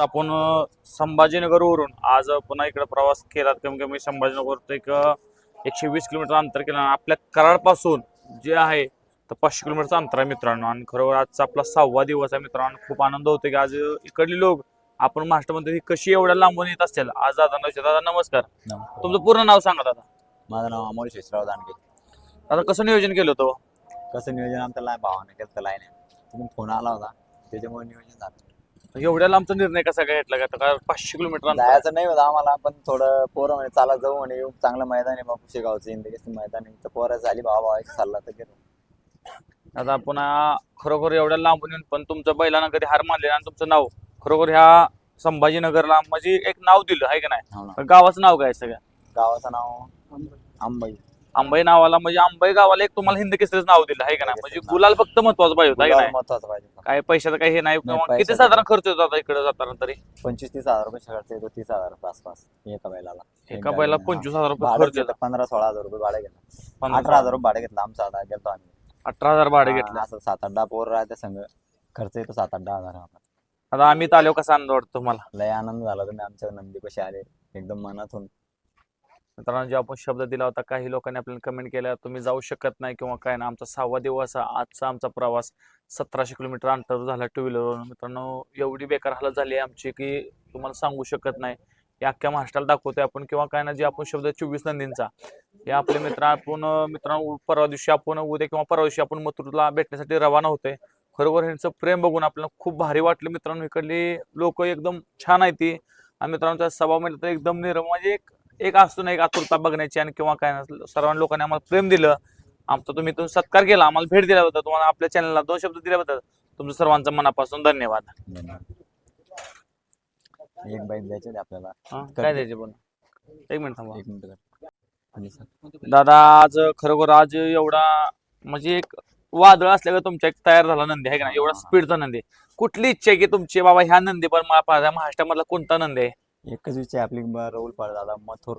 आपण संभाजीनगरवरून आज पुन्हा इकडे प्रवास केला. कमी कमी संभाजीनगर एक एकशे वीस किलोमीटर अंतर केलं. आपल्या कराडपासून जे आहे तर पाचशे किलोमीटरचं अंतर आहे मित्रांनो. आणि खरोखर आजचा आपला सहावा दिवस आहे मित्रांनो. खूप आनंद होतो की आज इकडली लोक आपण महाराष्ट्रामध्ये ही कशी एवढ्या लांबून येत असतील. आज दादा दादा नमस्कार. तुमचं पूर्ण नाव सांगा दादा. माझं नाव अमोल शेषराव दानगे दादा कसं नियोजन केलं होतं? कसं नियोजन? आमचं लाय भावाने केलं तर लाईन तुम्ही फोन आला होता. त्याच्यामुळे नियोजन झालं. एवढ्या लांबचा निर्णय कसा काय घेतला का? पाचशे किलोमीटर अंतर? आहे. जायचं नाही होतं आम्हाला पण थोडं पोरं म्हणे चाला जाऊ म्हणे येऊ. चांगलं मैदान आहे बापू शेगावचं इंदकेचं मैदान आहे. तर पोरं झाली भावा भावाची सल्ला तर गेलो. आता पुन्हा खरोखर एवढ्या लांबून येऊन पण तुमचं बैलांना कधी हार मानले आणि तुमचं नाव खरोखर ह्या संभाजीनगरला म्हणजे एक नाव दिलं आहे का नाही? हो ना. गावाचं नाव काय सगळ्या? गावाचं नाव आंबाई आंबाई नावाला म्हणजे आंबाई गावाला एक तुम्हाला हिंद केसरीच नाव दिलं आहे का नाही? म्हणजे गुलाल फक्त महत्वाचं पाहिजे होतं का नाही? महत्वाचं पाहिजे काय पैशाचं काही हे नाही किंवा किती पैशाचं साधारण. खर्च येतो आता इकडे जाताना तरी? पंचवीस तीस हजार रुपये खर्च येतो तीस हजार आसपास एका बैलाला. एका बैला पंचवीस हजार रुपये खर्च येतो. पंधरा सोळा हजार रुपये भाडं घेतलं. पंधरा अठरा हजार रुपये भाडं घेतलं आमचा आता गेलतो आम्ही. अठरा हजार भाडे हा, घेतलं. असं सात आठ दहा पोर राहते संघ खर्च येतो सात आठ दहा हजार आता आम्ही आलो कसा आनंद वाटतो तुम्हाला? लय आनंद झाला तुम्ही आमच्या नंदी आले एकदम मनातून. मित्रांनो जे आपण शब्द दिला होता काही लोकांनी आपल्याला कमेंट केल्या तुम्ही जाऊ शकत नाही किंवा काय ना आमचा सहावा दिवस आजचा आमचा प्रवास सतराशे किलोमीटर अंतर झाला टू व्हीलरवरून मित्रांनो एवढी बेकार हालत झाली आहे आमची की तुम्हाला सांगू शकत नाही. हे अख्ख्या महाराष्ट्राला दाखवतोय आपण. किंवा काय ना जे आपण शब्द चोवीस नंदींचा. हे आपले मित्र आपण मित्रांनो परवा दिवशी आपण उद्या किंवा परवा दिवशी आपण मथुरला भेटण्यासाठी रवाना होतोय. खरोखर ह्यांचं प्रेम बघून आपल्याला खूप भारी वाटलं. मित्रांनो इकडली लोक एकदम छान आहे ती. आणि मित्रांनो त्या सभामध्ये तर एकदम निरम म्हणजे एक एक असतो ना एक आतुरता बघण्याची आणि किंवा काय नसलं सर्व लोकांनी आम्हाला प्रेम दिलं. आमचा तुम्ही इथून सत्कार केला आम्हाला भेट दिल्याबद्दल तुम्हाला आपल्या चॅनलला दोन शब्द दिल्याबद्दल तुमचं सर्वांचं मनापासून धन्यवाद. एक बाईक द्यायचे आपल्याला. हा, काय द्यायचे बोल? एक मिनिट थांबा. एक मिनिट दादा आज खरोखर आज एवढा म्हणजे एक वादळ असल्या का तुमच्या एक तयार झाला नंदी आहे का ना एवढा स्पीडचा नंदी. कुठली इच्छा आहे की तुमची बाबा ह्या नंदी पण मला पाहिजे महाराष्ट्रामधला कोणता नंदी आहे? एकच इच्छा आहे आपली ब- राहुल पाळ दादा मथुर.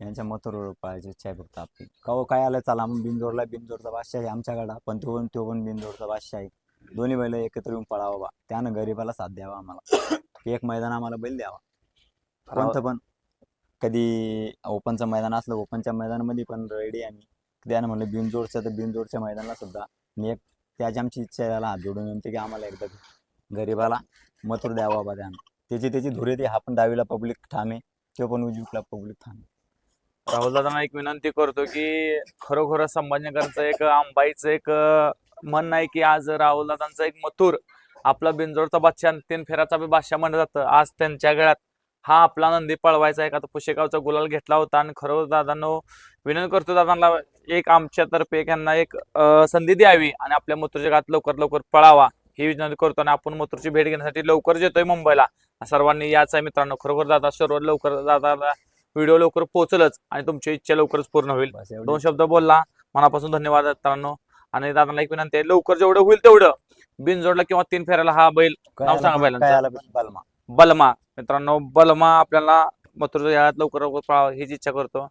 यांच्या मथुर पाळायची इच्छा आहे फक्त आपली. का काय आलं चला मग बिनजोडला बिनजोडचा बादशाह आहे आमच्याकडं. पण तो पण तो पण बिनजोडचा बादशाह आहे. दोन्ही बैल एकत्र येऊन पळावा बा. त्यानं गरीबाला साथ द्यावा आम्हाला. एक मैदान आम्हाला बैल द्यावा. कोणतं पण. कधी ओपनचं मैदान असलं ओपनच्या मैदानामध्ये पण रेडी आम्ही. त्यानं म्हणलं बिनजोडचं तर बिनजोडच्या मैदानाला सुद्धा. आणि एक त्याची आमची इच्छा आहे त्याला हात जोडून विनंती की आम्हाला एकदा गरीबाला मथुर द्यावा बा त्यानं. त्याची त्याची धुरे ती हा पण डावीला पब्लिक ठाणे तो पण उजवीला पब्लिक ठाणे. राहुल दादांना एक विनंती करतो की खरोखर संभाजीनगरचं एक आंबाईचं एक म्हणणं आहे की आज राहुल दादांचा एक मथुर आपला बिंजोरचा बादशाह तीन फेराचा बी बादशाह म्हणलं जातं. आज त्यांच्या गळ्यात हा आपला नंदी पळवायचा आहे. का तर पुशेगावचा गुलाल घेतला होता आणि खरोखर दादांनो विनंती करतो दादांना एक आमच्यातर्फे एक यांना एक संधी द्यावी आणि आपल्या मथुरच्या गात लवकर लवकर पळावा. ही विनंती करतो आणि आपण मथुरची भेट घेण्यासाठी लवकरच येतोय मुंबईला. सर्वांनी याच आहे मित्रांनो खरोखर दादा सर्व लवकर दादाला व्हिडिओ लवकर पोहोचलच आणि तुमची इच्छा लवकरच पूर्ण होईल. दोन शब्द बोलला मनापासून धन्यवाद मित्रांनो. आणि दादांना एक विनंती आहे लवकर जेवढं होईल तेवढं. बिनजोडला किंवा तीन फेऱ्याला हा बैल नाव सांगा बैलांचं. आलं बलमा. बलमा. मित्रांनो बलमा आपल्याला मथुर यात लवकर लवकर पळावं हीच इच्छा करतो.